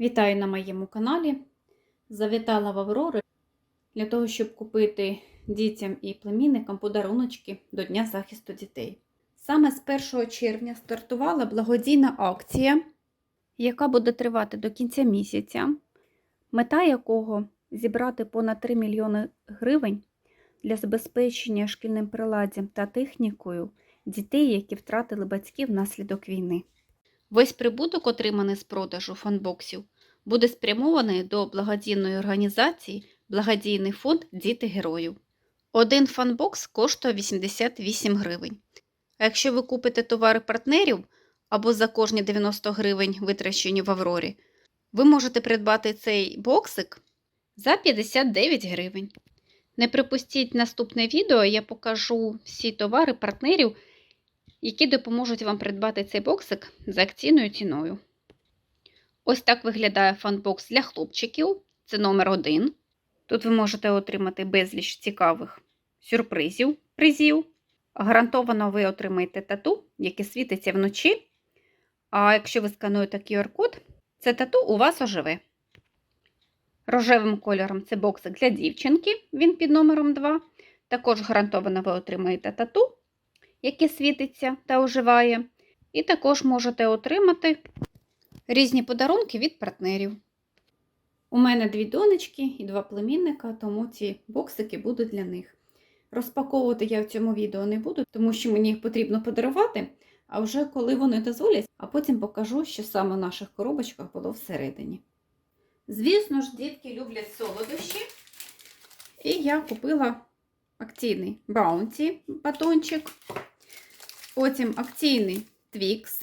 Вітаю на моєму каналі. Завітала в Аврору для того, щоб купити дітям і племінникам подаруночки до Дня захисту дітей. Саме з 1 червня стартувала благодійна акція, яка буде тривати до кінця місяця, мета якого зібрати понад 3 мільйони гривень для забезпечення шкільним приладдям та технікою дітей, які втратили батьків внаслідок війни. Весь прибуток, отриманий з продажу фанбоксів, буде спрямований до благодійної організації Благодійний фонд Діти Героїв. Один фанбокс коштує 88 гривень. А якщо ви купите товари партнерів або за кожні 90 гривень, витрачені в Аврорі, ви можете придбати цей боксик за 59 гривень. Не припустіть наступне відео, я покажу всі товари партнерів, які допоможуть вам придбати цей боксик за акційною ціною. Ось так виглядає фанбокс для хлопчиків. Це номер один. Тут ви можете отримати безліч цікавих сюрпризів, призів. Гарантовано ви отримаєте тату, яке світиться вночі. А якщо ви скануєте QR-код, це тату у вас оживе. Рожевим кольором це боксик для дівчинки, він під номером 2. Також гарантовано ви отримаєте тату, яке світиться та оживає. І також можете отримати різні подарунки від партнерів. У мене дві донечки і два племінника, тому ці боксики будуть для них. Розпаковувати я в цьому відео не буду, тому що мені їх потрібно подарувати, а вже коли вони дозволять, а потім покажу, що саме в наших коробочках було всередині. Звісно ж, дітки люблять солодощі. І я купила акційний баунті батончик, потім акційний твікс.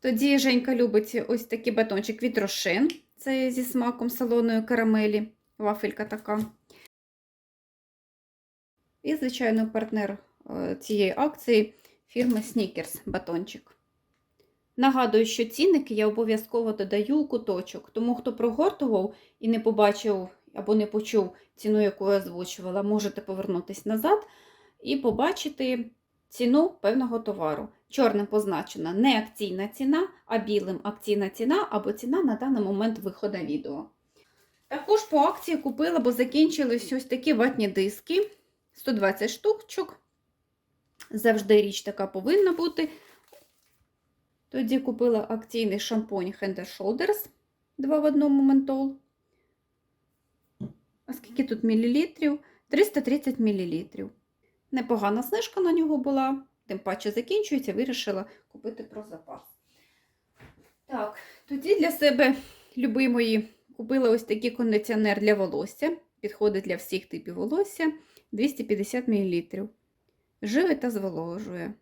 Тоді Женька любить ось такий батончик від Рошен. Це зі смаком салоної карамелі, вафелька така. І, звичайно, партнер е, цієї акції фірма Snickers батончик. Нагадую, що цінники я обов'язково додаю у куточок, тому хто прогортував і не побачив або не почув ціну, яку я озвучувала, можете повернутися назад і побачити ціну певного товару. Чорним позначена не акційна ціна, а білим акційна ціна або ціна на даний момент виходу відео. Також по акції купила, бо закінчились ось такі ватні диски 120 штучок. Завжди річ така повинна бути. Тоді купила акційний шампунь Hand Shoulders 2 в одному ментол. А скільки тут мілілітрів? 330 мілілітрів. Непогана знижка на нього була, тим паче закінчується, вирішила купити про запас. Так, тоді для себе любимої купила ось такий кондиціонер для волосся. Підходить для всіх типів волосся 250 мл. Живе та зволожує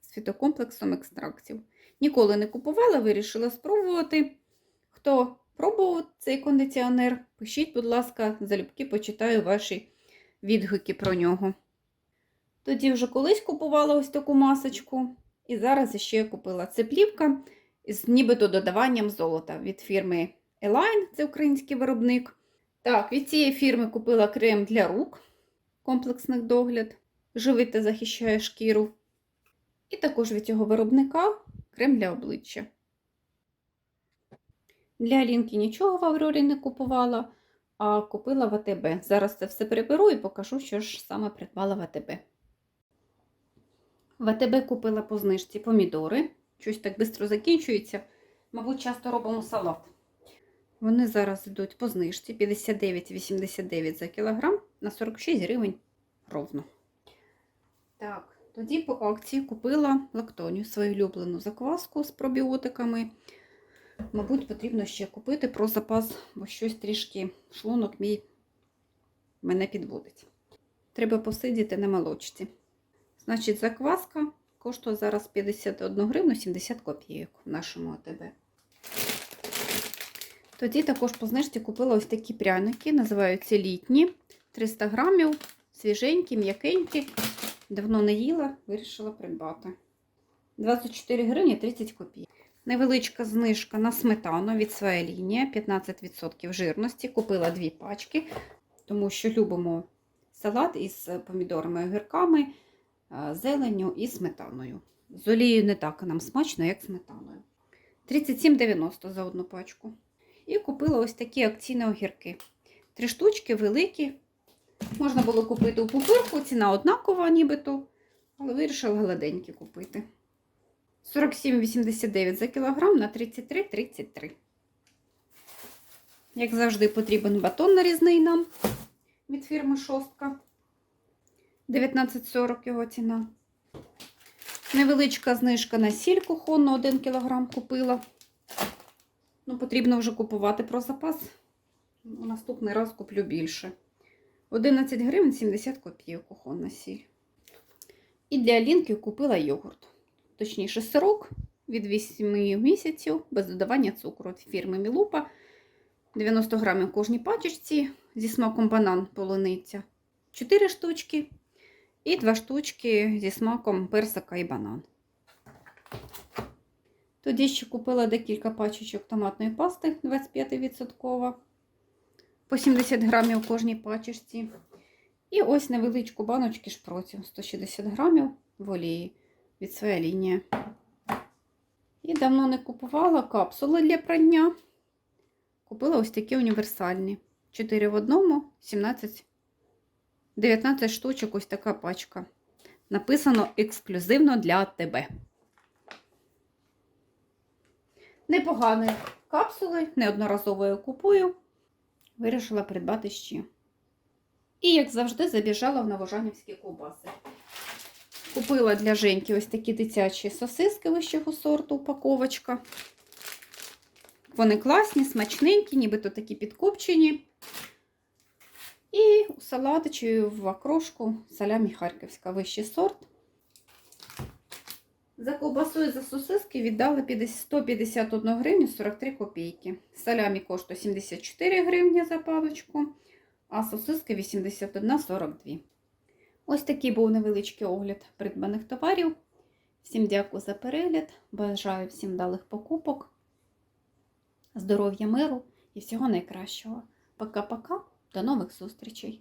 з фітокомплексом екстрактів. Ніколи не купувала, вирішила спробувати. Хто пробував цей кондиціонер, пишіть, будь ласка, залюбки почитаю ваші відгуки про нього. Тоді вже колись купувала ось таку масочку, і зараз ще купила це плівка з нібито додаванням золота від фірми Eline, це український виробник. Так, від цієї фірми купила крем для рук, комплексний догляд, живить та захищає шкіру. І також від цього виробника крем для обличчя. Для лінки нічого в Аврорі не купувала, а купила в АТБ. Зараз це все приберу і покажу, що ж саме придбала в АТБ. В АТБ купила по знижці помідори. Щось так швидко закінчується. Мабуть, часто робимо салат. Вони зараз йдуть по знижці 59,89 за кілограм на 46 гривень ровно. Так, тоді по акції купила лактонію, свою улюблену закваску з пробіотиками. Мабуть, потрібно ще купити про запас, бо щось трішки шлунок мій мене підводить. Треба посидіти на молочці. Значить, закваска коштує зараз 51 гривну 70 копійок в нашому АТБ. Тоді також по знижці купила ось такі пряники, називаються літні. 300 грамів, свіженькі, м'якенькі. Давно не їла, вирішила придбати. 24 гривні 30 копійок. Невеличка знижка на сметану від своя лінія, 15% жирності. Купила дві пачки, тому що любимо салат із помідорами і огірками, зеленню і сметаною. З олією не так нам смачно, як сметаною. 37,90 за одну пачку. І купила ось такі акційні огірки. Три штучки великі. Можна було купити у пупирку, ціна однакова, нібито, але вирішила гладенькі купити. 47,89 за кілограм на 33,33. Як завжди, потрібен батон нарізний нам від фірми Шостка. 19,40 його ціна. Невеличка знижка на сіль кухонну 1 кг купила. Ну, потрібно вже купувати про запас. Наступний раз куплю більше. 11 гривень 70 копійок кухонна сіль. І для Алінки купила йогурт. Точніше, сирок від 8 місяців без додавання цукру від фірми Мілупа. 90 грамів в кожній пачечці зі смаком банан полуниця. 4 штучки. І 2 штучки зі смаком персика і банан. Тоді ще купила декілька пачечок томатної пасти 25%. По 70 грамів у кожній пачечці. І ось невеличку баночки шпроцю 160 грамів в олії від своя лінія. І давно не купувала капсули для прання. Купила ось такі універсальні. 4 в одному, 17, 19 штучок, ось така пачка. Написано ексклюзивно для тебе. Непогані капсули, неодноразово я купую. Вирішила придбати ще. І, як завжди, забіжала в новожанівські ковбаси. Купила для Женьки ось такі дитячі сосиски вищого сорту, упаковочка. Вони класні, смачненькі, нібито такі підкопчені. У в окрошку салямі харківська вищий сорт. За ковбасу і за сосиски віддали 151 гривню 43 копійки. Салямі коштує 74 гривні за паличку, а сосиски 81,42. Ось такий був невеличкий огляд придбаних товарів. Всім дякую за перегляд. Бажаю всім далих покупок, здоров'я, миру і всього найкращого. Пока-пока, до нових зустрічей!